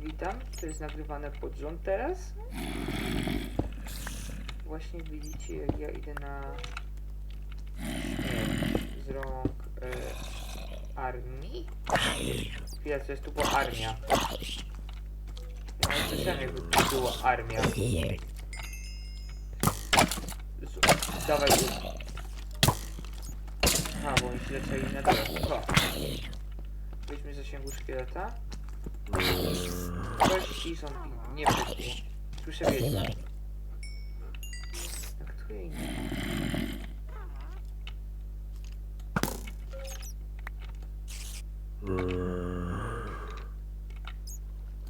Witam, to jest nagrywane pod rząd teraz. Właśnie widzicie, jak ja idę na śmierć z rąk e, armii. Chwila, co jest tu była armia. Ja nie słyszałem, jakby tu była armia. Dawaj tu. Bo oni się zaczęli na dole. Weźmy zasięgu szkieleta. Coś i zombie. Nie wyszło. Słyszę wiedźmę. Jak tu jej nie?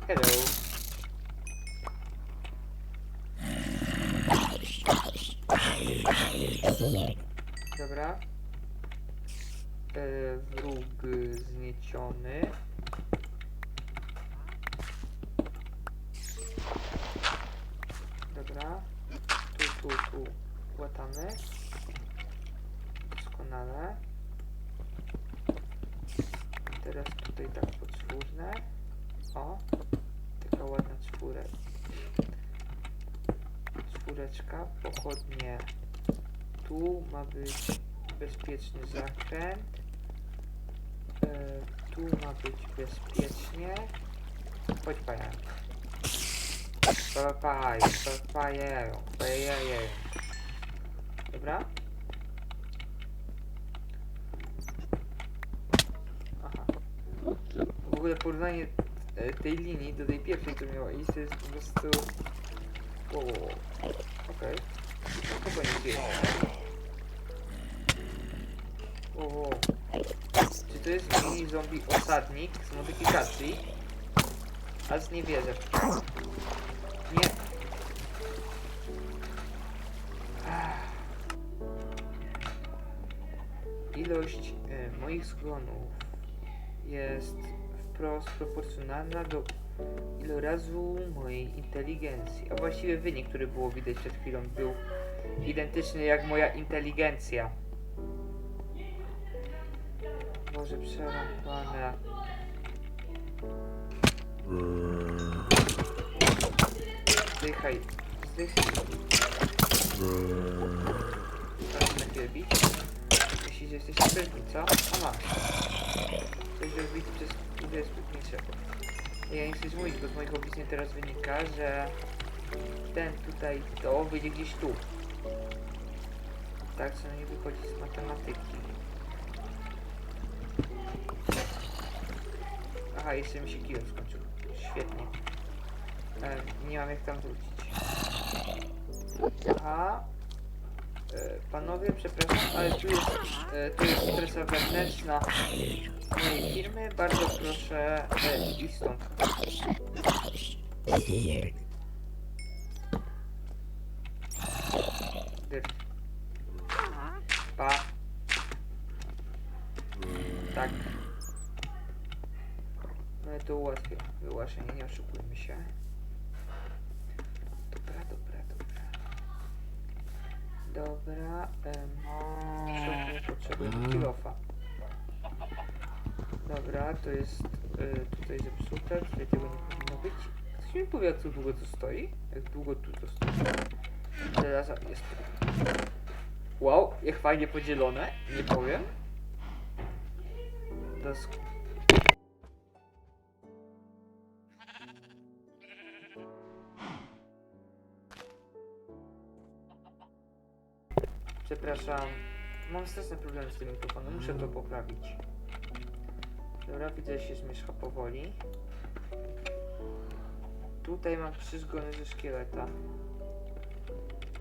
Hello. Dobra. E, wróg znieciony. Dobra. Tu, tu, tu. Łatamy. Doskonale. Teraz tutaj tak podskórne. O. Taka ładna czwórek. Pochodnie. Tu ma być bezpieczny zakręt. E, tu ma być bezpiecznie. Chodź panią. Papaj, papajeją, papajeją. Dobra? Aha. W ogóle porównanie e, tej linii do tej pierwszej, co miała iść, to jest po prostu... Wow, Okej. No to. Wow, wow. Czy to jest mini zombie osadnik z modyfikacji? A nie wierzę. Nie. Ilość e, moich zgonów jest wprost proporcjonalna do ilorazu mojej inteligencji. A właściwie wynik, który było widać przed chwilą, był identyczny jak moja inteligencja. Boże, przerąbane. Zdychaj, zdychaj. Teraz na chwilę bić. Myślisz, że jesteś sprytny, co? A masz. Coś rozbity przez 25 sekund. Ja nie chcę mówić, bo z moich obliczeń teraz wynika, że ten tutaj, to wyjdzie gdzieś tu. Tak, co nie wychodzi z matematyki. Aha, jeszcze mi się kilo skończył. Świetnie. E, nie mam jak tam wrócić. Aha. E, panowie, przepraszam, ale tu jest, e, tu jest stresa wewnętrzna mojej firmy. Bardzo proszę e, iść stąd. Pa. Tak. No i to ułatwię wygłaszenie, nie oszukujmy się. Dobra, dobra, dobra. Dobra, em, co tu potrzebuję? Kilofa. Dobra, to jest y, tutaj zepsute, tutaj tego nie powinno być. Ktoś mi powie, jak długo to stoi? Jak długo tu to stoi? Teraz jest. Wow, jak fajnie podzielone, nie powiem. Dosk Przepraszam, mam straszne problemy z tym mikrofonem, muszę to poprawić. Dobra, widzę, że się zmierzcha powoli. Tutaj mam zgony ze szkieleta.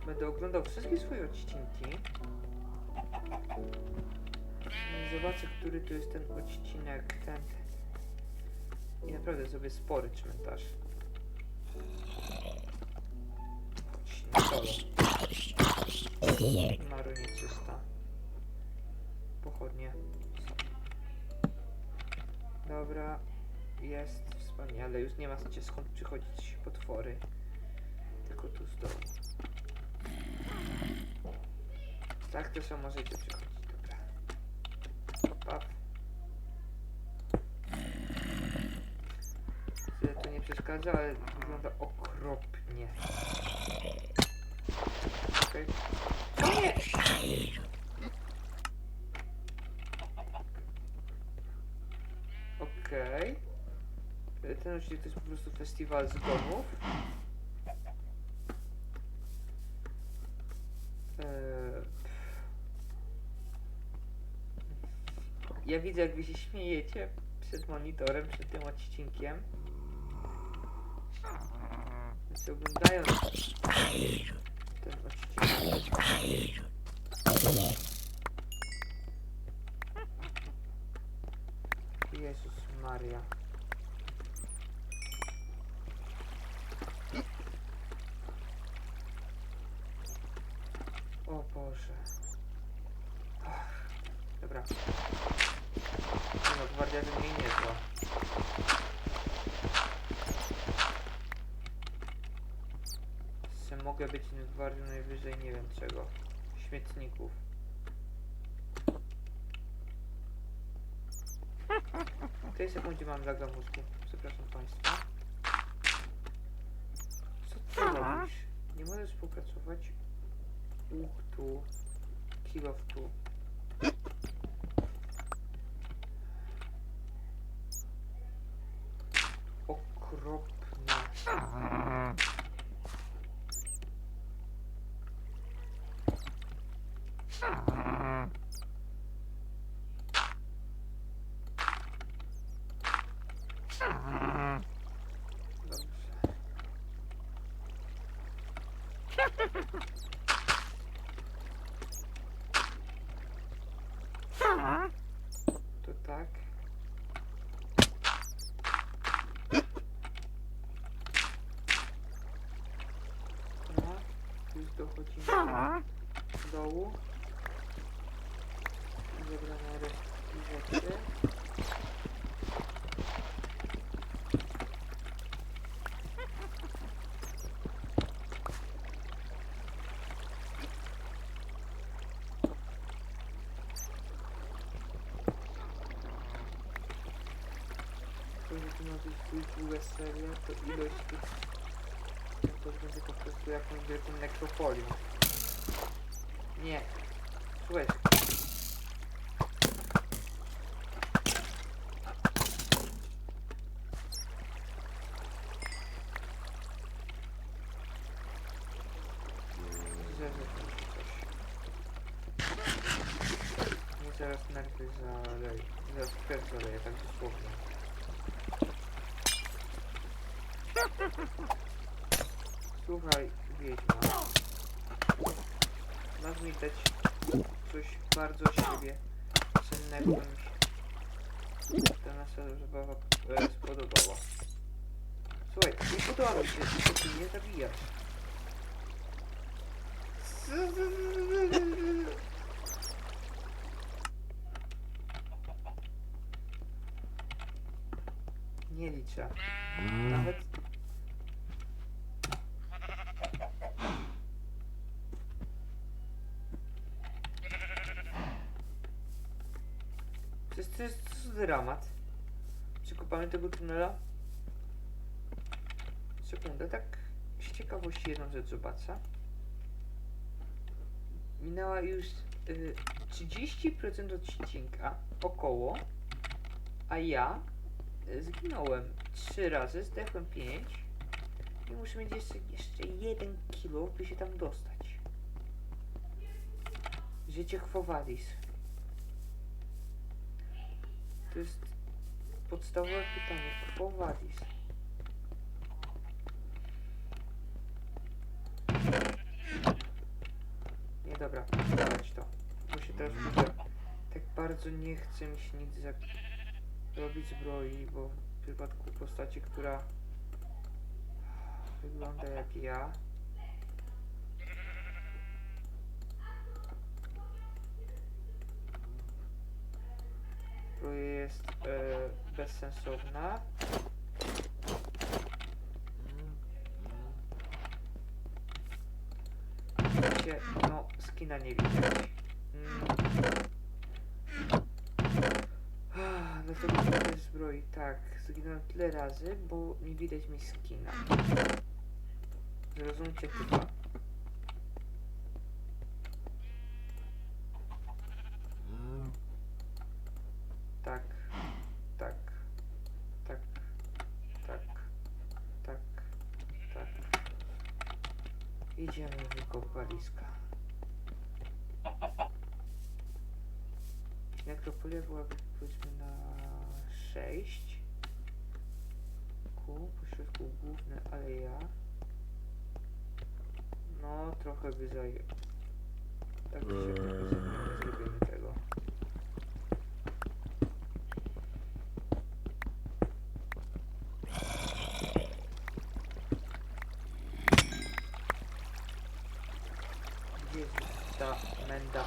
Będę oglądał wszystkie swoje odcinki. Zobaczę, który tu jest ten odcinek, ten. I naprawdę zrobię spory cmentarz. Nieczysta. Pochodnie. Dobra. Jest wspaniale. Już nie ma gdzie skąd przychodzić potwory. Tylko tu z dołu. Tak to samo możecie przychodzić. Dobra. Pap. To nie przeszkadza, ale wygląda okropnie. Okej. Okej. Ten odcinek to jest po prostu festiwal zgonów. Eee, Ja widzę, jak wy się śmiejecie przed monitorem, przed tym odcinkiem. Więc oglądając ten odcinek. Jezus Maria. O Boże. Ach, dobra. No, gwardia to mnie nie zła. Se gwardią najwyżej nie wiem czego. Śmietników. W tej sekundzie mam laga mózgu. Przepraszam Państwa. Co ty robisz? Nie możesz współpracować? Uch tu. Kill of tu. Okropne. To tak. No, już dochodzimy do dołu. Resztki rzeczy. To, że to ma być seria, to ilość tych... To będzie po prostu jakąś wielką nekropolią. Nie. Słuchaj. Zaraz nerwy zaleję. Zaraz krew zaleję, tak dosłownie. Słuchaj, wiedźma. Masz mi dać coś bardzo siebie cennego, się ta nasza zabawa e, spodobała. Słuchaj, nie podoba mi się, tylko ty mnie zabijasz. Nie liczę. Nawet To jest, to jest, to jest dramat. Przekopamy tego tunela. Sekundę, tak z ciekawości jedną rzecz zobaczę. Minęła już y, 30% odcinka, około, a ja y, zginąłem 3 razy, zdechłem 5 i muszę mieć jeszcze, jeszcze 1 kilo, by się tam dostać. Życie Quo Vadis. To jest podstawowe pytanie. Quo vadis? Nie, dobra, dawać to. Bo się teraz kurde, tak bardzo nie chce mi się nic robić zbroi, bo w przypadku postaci, która wygląda jak ja, jest e, bezsensowna. No skina nie widać. Mm. No sobie trochę zbroi. Tak, zginąłem tyle razy, bo nie widać mi skina. Zrozumcie chyba. Tak, tak, tak, tak, tak, tak. Idziemy w wykopaliska. Nekropolia byłaby powiedzmy na 6. Ku, pośrodku główne aleja. No, trochę by zajęło. Tak siak trochę zajmie zrobienie tego. Gdzie jest ta menda?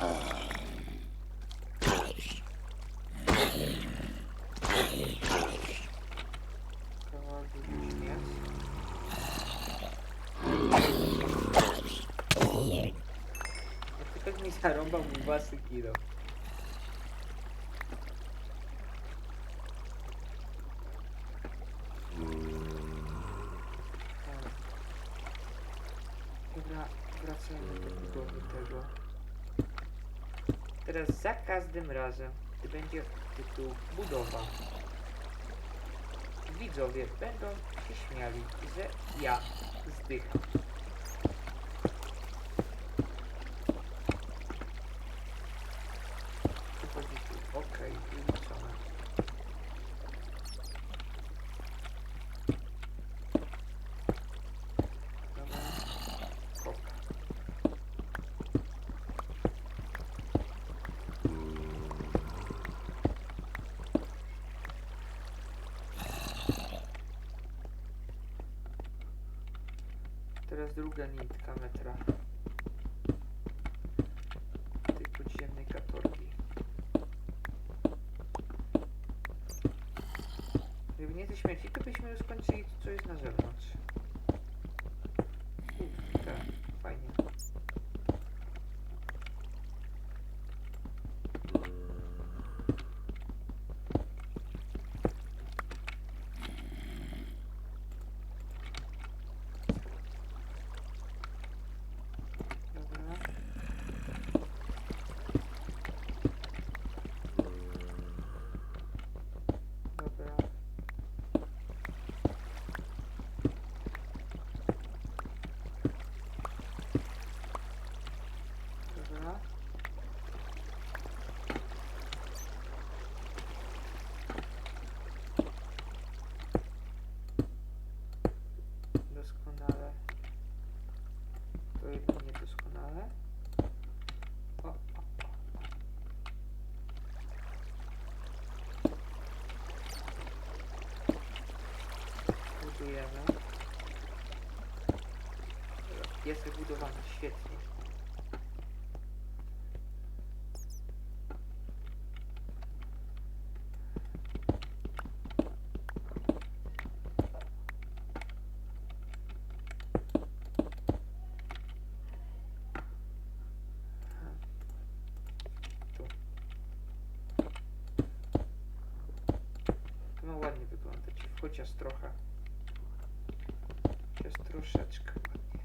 Mi zarąbał mój własny kilo. Tak. Dobra, wracajmy do budowy tego. Teraz za każdym razem, gdy będzie tytuł budowa, widzowie będą się śmiali, że ja zdycham. Przychodzi tu, okej, wyliczone. Dobra, hop. Teraz druga nitka metra tej podziemnej katorgi. Gdyby nie te śmieci, to byśmy już skończyli to, co jest na zewnątrz. Uf, tak, fajnie. Dobra. Dobra. Dobra. Doskonale. To jedno niedoskonale. O, o, o. Budujemy. Dobra, Jest wybudowany, świetnie. Ma ładnie wyglądać, chociaż trochę. Chociaż troszeczkę ładnie.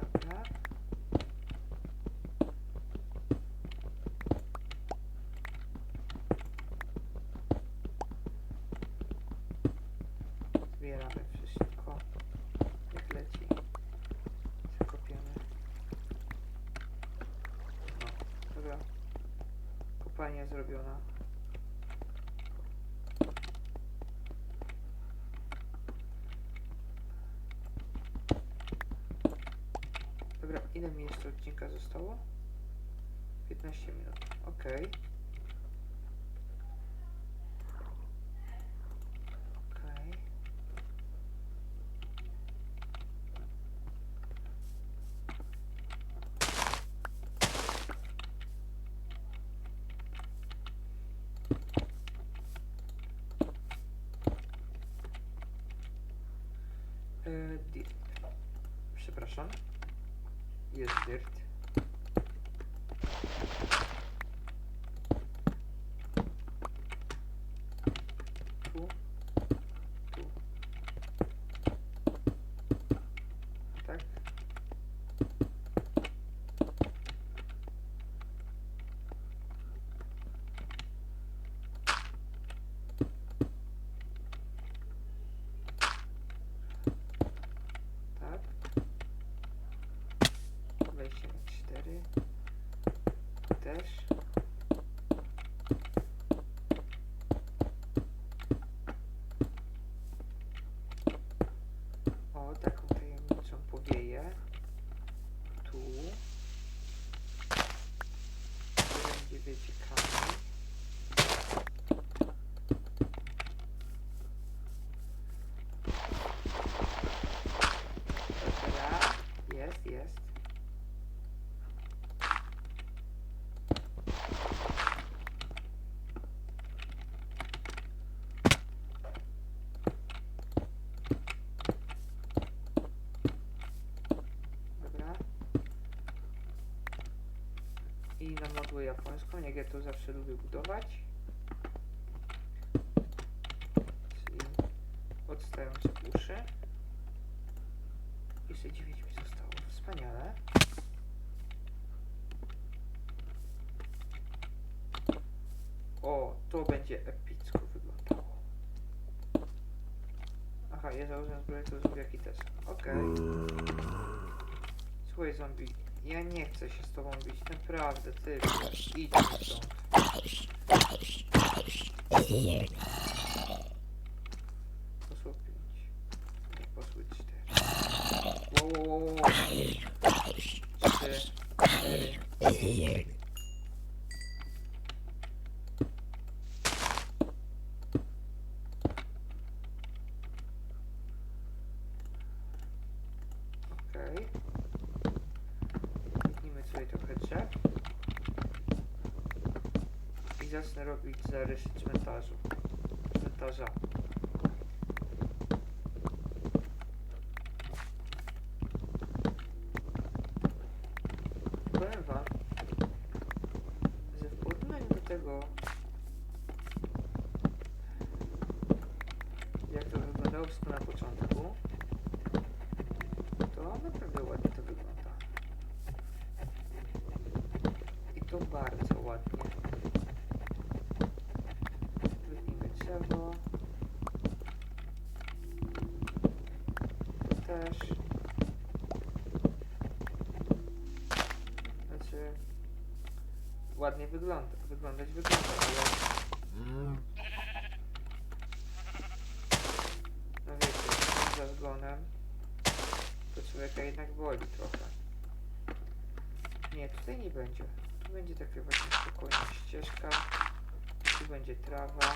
Dobra. Zbieramy wszystko. Jak leci. Zakopiemy. No, dobra. Zrobiona. Dobra, ile mi jeszcze odcinka zostało? 15 minut. Okej. Okej. Przepraszam. Jest dirt. 4, Dash. I na modłę japońską, jak ja to zawsze lubię budować. Czyli odstające uszy. Jeszcze 9 mi zostało. Wspaniale. O, to będzie epicko wyglądało. Aha, ja założyłem zbroję, to zombiaki też. Okej. Słuchaj zombie, ja nie chcę się z tobą bić, naprawdę, ty. Idź stąd. Poszło pięć. Nie, poszły cztery. Wow, wow, wow, wow. Trzy, cztery. Okej. Wytnijmy sobie trochę drzew. Zacznę robić zarysy cmentarzu. Cmentarza. Powiem wam, że w porównaniu do tego, jak to wyglądało wszystko na początku, to naprawdę ładnie to wygląda. I to bardzo ładnie. Wytnijmy drzewo. Też. Znaczy, ładnie wygląda. Wyglądać wygląda, ale no wiecie, za zgonem to człowieka jednak boli trochę. Nie, tutaj nie będzie. Tu będzie taka właśnie spokojna ścieżka. Tu będzie trawa.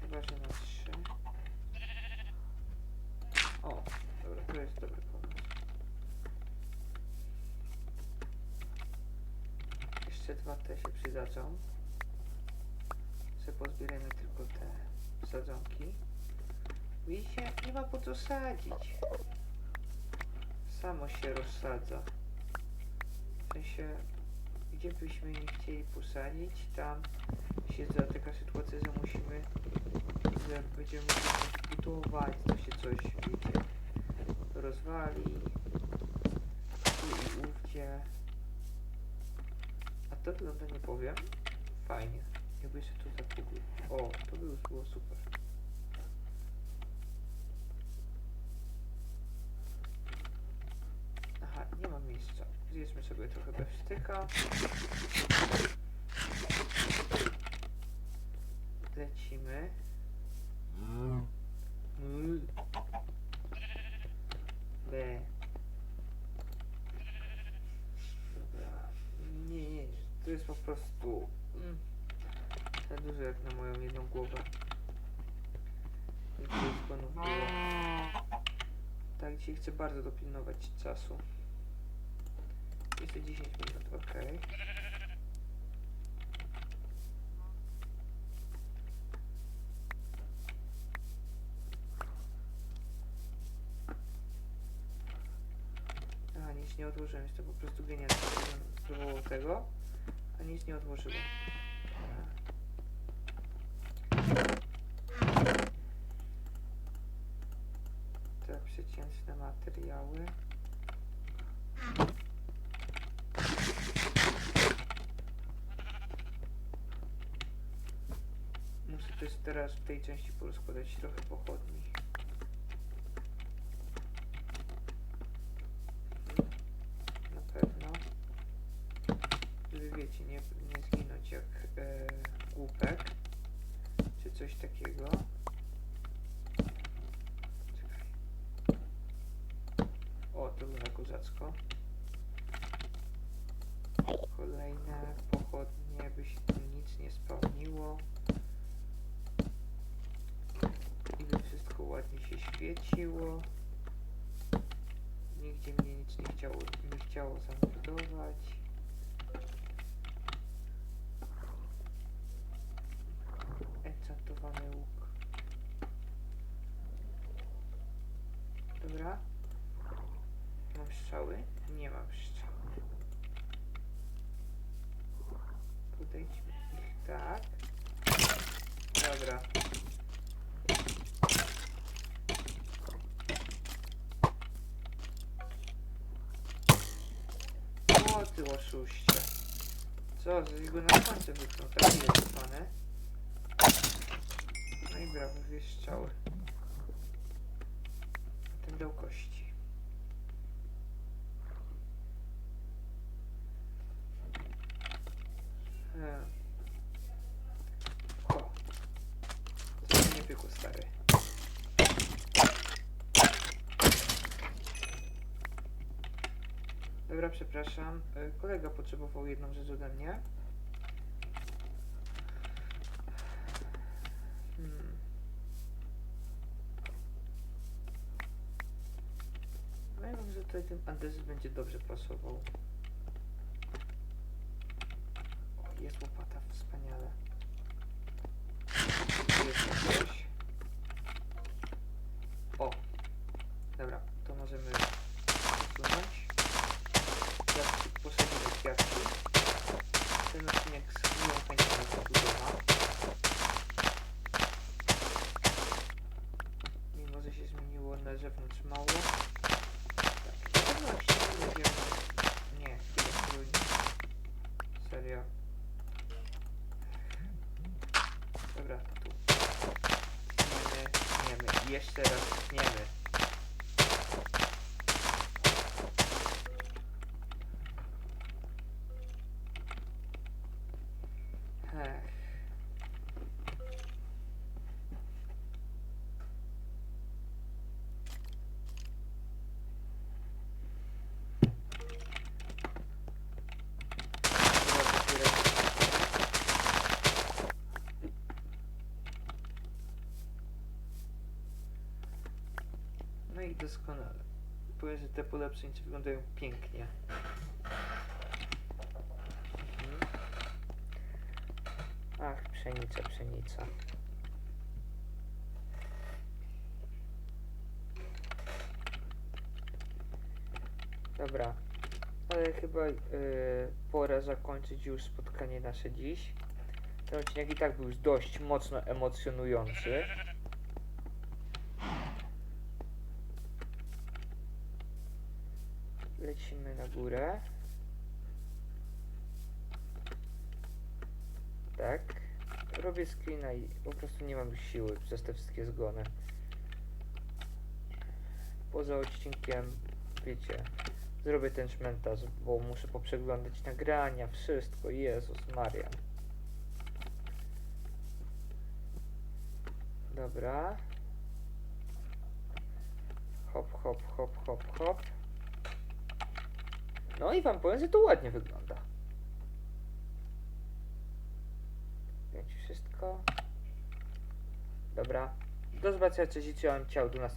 Chyba, że na trzy. O, dobra, to jest dobry pomysł. Jeszcze dwa te się przydadzą. Se pozbieramy tylko te sadzonki. Widzicie, nie ma po co sadzić. Samo się rozsadza. W sensie, gdzie byśmy nie chcieli posadzić, tam się zda taka sytuacja, że musimy, że będziemy budować, to się coś, wiecie, rozwali. Tu i ówdzie. A to wygląda, nie powiem, fajnie. Jakby się tu zakupił. O, to by było super. Aha, nie ma miejsca. Trochę bewsztyka. Lecimy. Mm. B. Nie, nie, to jest po prostu mm, za dużo jak na moją jedną głowę. Tak, dzisiaj chcę bardzo dopilnować czasu. 210 minut, ok. Aha, nic nie odłożyłem, jest to po prostu genialne. Spróbował tego, a nic nie odłożyło. Tak, przeciętne materiały. Też teraz w tej części porozkładać trochę pochodni. Na pewno. Żeby wiecie, nie, nie zginąć jak e, głupek. Czy coś takiego. Czekaj. O, to wygląda kozacko. Kolejne pochodnie, by się tu nic nie spełniło. Świeciło. Nigdzie mnie nic nie chciało, nie chciało zamordować. Enchantowany łuk. Dobra. Mam strzały? Nie mam strzał. Podejdźmy ich tak. Dobra. O ty oszuście. Co, z jego na końcu wypnął, tak ile wypane. No i brawo, dwie strzały. Ten dał kości. Hmm. O. Co nie pykło, stary. Dobra, przepraszam. E, Kolega potrzebował jedną rzecz ode mnie. Hmm. No wiem, że tutaj ten adres będzie dobrze pasował. O, jest łopata, wspaniale. Jest coś. O! Dobra, to możemy usunąć. Kwiatki, posadzimy kwiatki. Ten odcinek z miłą chęcią zabudowa. Mimo, że się zmieniło na zewnątrz mało. Tak, na pewno jak się nie wiem. Nie, chwilę, spróbujmy. Serio. Dobra, tu. Tniemy, tniemy. I Jeszcze raz tniemy. Ech. Chyba dopiero- No i doskonale. Powiem, że te polepszenia wyglądają pięknie. Mhm. Ach, pszenica, pszenica. Dobra, ale chyba y, pora zakończyć już spotkanie nasze dziś. Ten odcinek i tak był dość mocno emocjonujący. Lecimy na górę. Tak. Robię screena i po prostu nie mam siły przez te wszystkie zgony. Poza odcinkiem, wiecie, zrobię ten szmentarz, bo muszę poprzeglądać nagrania, wszystko. Jezus Maria. Dobra. Hop, hop, hop, hop, hop. No i wam powiem, że to ładnie wygląda. Wszystko. Dobra. Do zobaczenia, cześć i ciao do następnego.